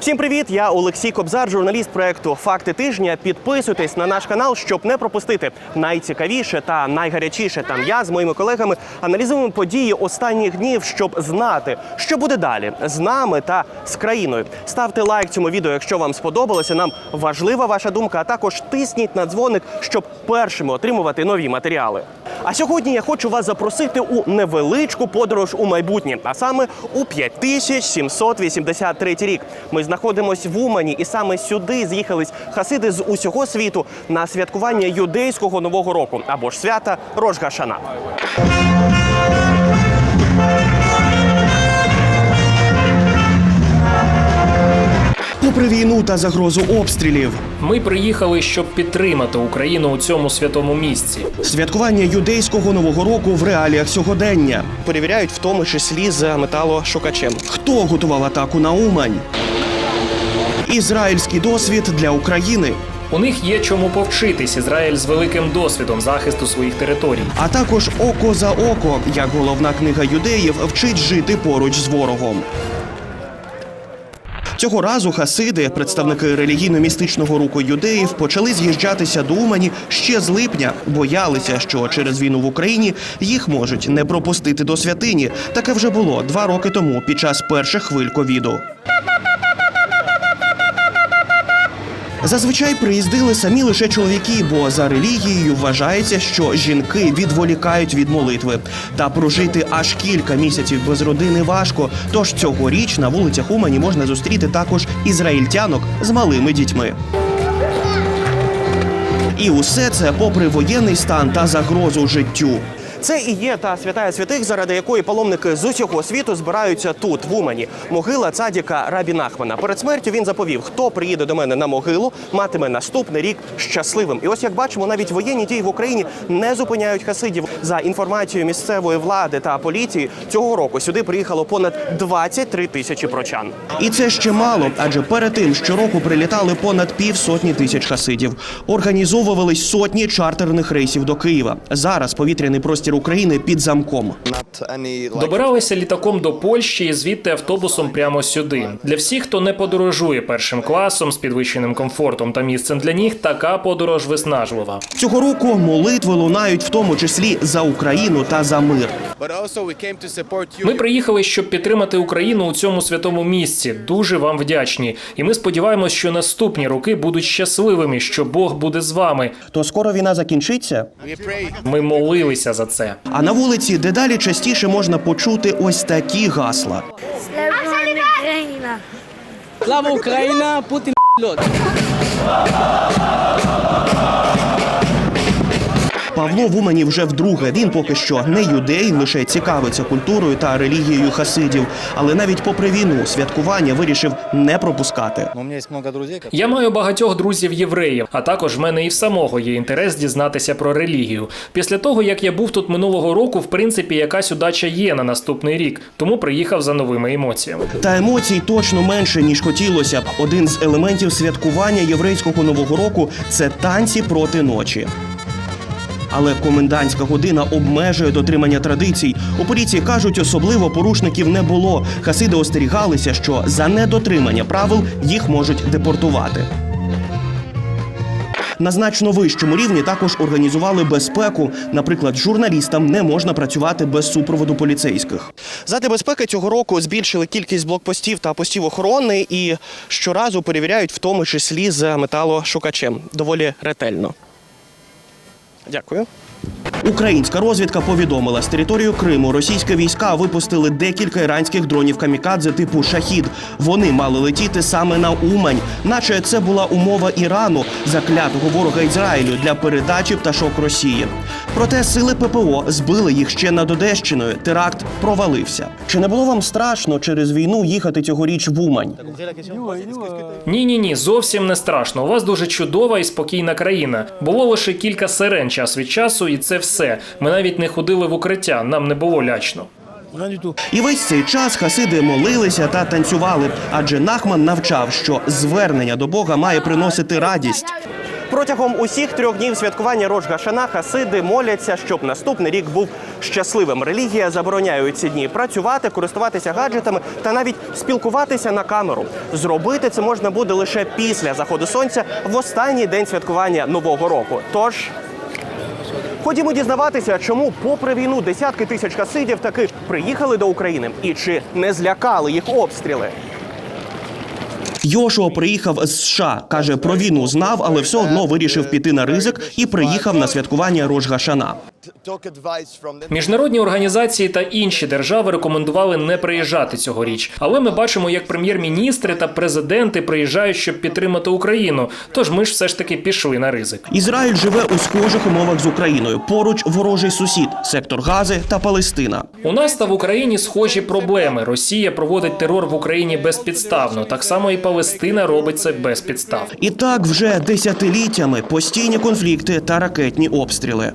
Всім привіт! Я Олексій Кобзар, журналіст проекту Факти тижня. Підписуйтесь на наш канал, щоб не пропустити найцікавіше та найгарячіше. Там я з моїми колегами аналізуємо події останніх днів, щоб знати, що буде далі з нами та з країною. Ставте лайк цьому відео, якщо вам сподобалося. Нам важлива ваша думка. А також тисніть на дзвоник, щоб першими отримувати нові матеріали. А сьогодні я хочу вас запросити у невеличку подорож у майбутнє, а саме у 5783 рік. Ми знаходимося в Умані, і саме сюди з'їхались хасиди з усього світу на святкування юдейського нового року або ж свята Рожгашана. Попри війну та загрозу обстрілів, Ми приїхали, щоб підтримати Україну у цьому святому місці. святкування юдейського нового року в реаліях сьогодення перевіряють в тому числі з металошукачем. Хто готував атаку на Умань? Ізраїльський досвід для України, У них є чому повчитись Ізраїль з великим досвідом захисту своїх територій. а також око за око, як головна книга юдеїв вчить жити поруч з ворогом. Цього разу хасиди, представники релігійно-містичного руку юдеїв, почали з'їжджатися до Умані ще з липня. Боялися, що через війну в Україні їх можуть не пропустити до святині. Таке вже було два роки тому під час перших хвиль ковіду. Зазвичай приїздили самі лише чоловіки, бо за релігією вважається, що жінки відволікають від молитви. Та прожити аж кілька місяців без родини важко. Тож цьогоріч на вулицях Умані можна зустріти також ізраїльтянок з малими дітьми. І усе це попри воєнний стан та загрозу життю. Це і є та святая святих, заради якої паломники з усього світу збираються тут, в Умані. Могила цадіка Рабі Нахмана. Перед смертю він заповів, хто приїде до мене на могилу, матиме наступний рік щасливим. І ось як бачимо, навіть воєнні дії в Україні не зупиняють хасидів. За інформацією місцевої влади та поліції, цього року сюди приїхало понад 23 тисячі прочан. І це ще мало, адже перед тим щороку прилітали понад півсотні тисяч хасидів. Організовувались сотні чартерних рейсів до Києва. Зараз повітряний простір України під замком. Добиралися літаком до Польщі і звідти автобусом прямо сюди. Для всіх, хто не подорожує першим класом з підвищеним комфортом та місцем для ніг, така подорож виснажлива. Цього року молитви лунають в тому числі за Україну та за мир. Ми приїхали, щоб підтримати Україну у цьому святому місці. Дуже вам вдячні. І ми сподіваємось, що наступні роки будуть щасливими, що Бог буде з вами. То скоро війна закінчиться. Ми молилися за це. А на вулиці дедалі частіше можна почути ось такі гасла. Слава Україна! Слава Україна, Путін льот. Павло в Умані вже вдруге. Він поки що не юдей, лише цікавиться культурою та релігією хасидів. Але навіть попри війну святкування вирішив не пропускати. у много друзей Я маю багатьох друзів євреїв, а також в мене і в самого є інтерес дізнатися про релігію. Після того, як я був тут минулого року, в принципі, якась удача є на наступний рік, тому приїхав за новими емоціями. Та емоцій точно менше ніж хотілося б. Один з елементів святкування єврейського нового року це танці проти ночі. Але комендантська година обмежує дотримання традицій. У поліції кажуть, особливо порушників не було. Хасиди остерігалися, що за недотримання правил їх можуть депортувати. На значно вищому рівні також організували безпеку. Наприклад, журналістам не можна працювати без супроводу поліцейських. Заради безпеки цього року збільшили кількість блокпостів та постів охорони і щоразу перевіряють, в тому числі з металошукачем. Доволі ретельно. Дякую. Українська розвідка повідомила, з території Криму російські війська випустили декілька іранських дронів камікадзе типу Шахід. Вони мали летіти саме на Умань, наче це була умова Ірану, заклятого ворога Ізраїлю для передачі пташок Росії. Проте сили ППО збили їх ще над Одещиною. Теракт провалився. Чи не було вам страшно через війну їхати цьогоріч в Умань? Ні, ні, ні, зовсім не страшно. У вас дуже чудова і спокійна країна. Було лише кілька сирен час від часу, і це все. Ми навіть не ходили в укриття, нам не було лячно. І весь цей час хасиди молилися та танцювали, адже Нахман навчав, що звернення до Бога має приносити радість. Протягом усіх трьох днів святкування Рош Гашана хасиди моляться, щоб наступний рік був щасливим. Релігія забороняє ці дні працювати, користуватися гаджетами та навіть спілкуватися на камеру. Зробити це можна буде лише після заходу сонця в останній день святкування нового року. Тож Ходімо дізнаватися, чому, попри війну, десятки тисяч хасидів таки приїхали до України і чи не злякали їх обстріли. Йошуа приїхав з США. каже, про війну знав, але все одно вирішив піти на ризик і приїхав на святкування Рош Міжнародні організації та інші держави рекомендували не приїжджати цьогоріч. Але ми бачимо, як прем'єр-міністри та президенти приїжджають, щоб підтримати Україну. Тож ми ж все ж таки пішли на ризик. Ізраїль живе у схожих умовах з Україною. Поруч ворожий сусід, сектор Гази та Палестина. У нас та в Україні схожі проблеми. Росія проводить терор в Україні безпідставно. Так само і Палестина робить це без підстав. І так вже десятиліттями постійні конфлікти та ракетні обстріли.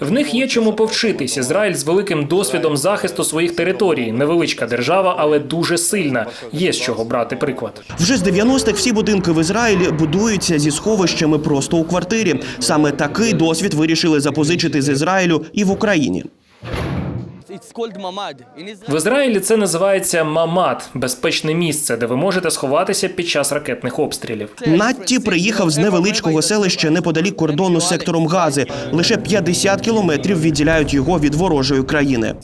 В них є чому повчитись. Ізраїль з великим досвідом захисту своїх територій. Невеличка держава, але дуже сильна. Є з чого брати приклад. Вже з 90-х всі будинки в Ізраїлі будуються зі сховищами просто у квартирі. Саме такий досвід вирішили запозичити з Ізраїлю і в Україні. В Ізраїлі це називається мамат безпечне місце, де ви можете сховатися під час ракетних обстрілів. Натті приїхав з невеличкого селища неподалік кордону з сектором Гази. Лише 50 кілометрів відділяють його від ворожої країни.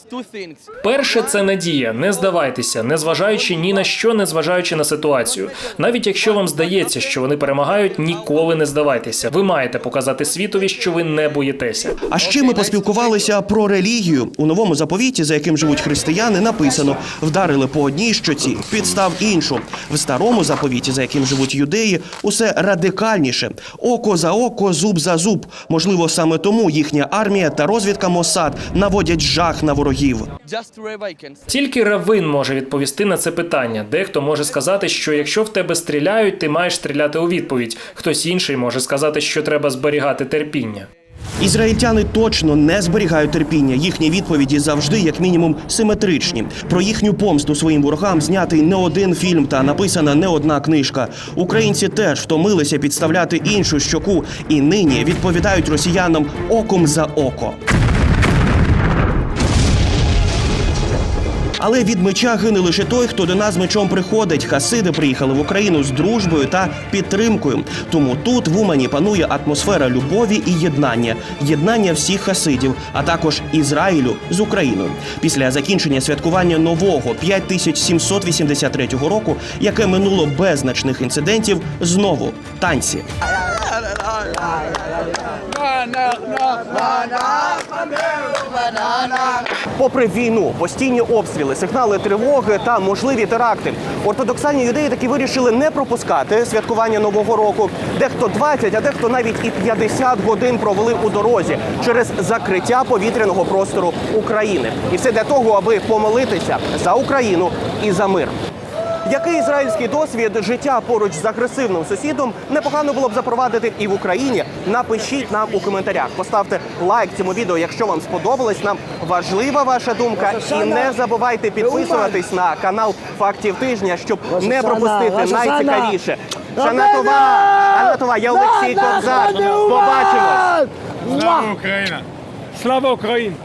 Перше це надія. Не здавайтеся, не зважаючи ні на що, не зважаючи на ситуацію. Навіть якщо вам здається, що вони перемагають, ніколи не здавайтеся. Ви маєте показати світові, що ви не боїтеся. А ще ми поспілкувалися про релігію. У новому заповіті, за яким живуть християни, написано: вдарили по одній щоці, підстав іншу. В старому заповіті, за яким живуть юдеї, усе радикальніше: око за око, зуб за зуб. Можливо, саме тому їхня армія та розвідка Мосад наводять жах на ворогів. Тільки равин може відповісти на це питання. Дехто може сказати, що якщо в тебе стріляють, ти маєш стріляти у відповідь. Хтось інший може сказати, що треба зберігати терпіння. Ізраїльтяни точно не зберігають терпіння. Їхні відповіді завжди, як мінімум, симетричні. Про їхню помсту своїм ворогам знятий не один фільм та написана не одна книжка. Українці теж втомилися підставляти іншу щоку і нині відповідають росіянам оком за око. Але від меча гине лише той, хто до нас мечом приходить. Хасиди приїхали в Україну з дружбою та підтримкою. Тому тут в Умані панує атмосфера любові і єднання, єднання всіх хасидів, а також Ізраїлю з Україною. Після закінчення святкування нового 5783 року, яке минуло без значних інцидентів, знову танці. Попри війну, постійні обстріли, сигнали тривоги та можливі теракти, ортодоксальні юдеї таки вирішили не пропускати святкування нового року. Дехто 20, а дехто навіть і 50 годин провели у дорозі через закриття повітряного простору України. І все для того, аби помолитися за Україну і за мир. Який ізраїльський досвід життя поруч з агресивним сусідом непогано було б запровадити і в Україні? Напишіть нам у коментарях. Поставте лайк цьому відео, якщо вам сподобалось. Нам важлива ваша думка. І не забувайте підписуватись на канал Фактів тижня, щоб не пропустити найцікавіше. Шана Това! Шана Това! Я Олексій Кобзар. Побачимось! Слава Україна! Слава Україні!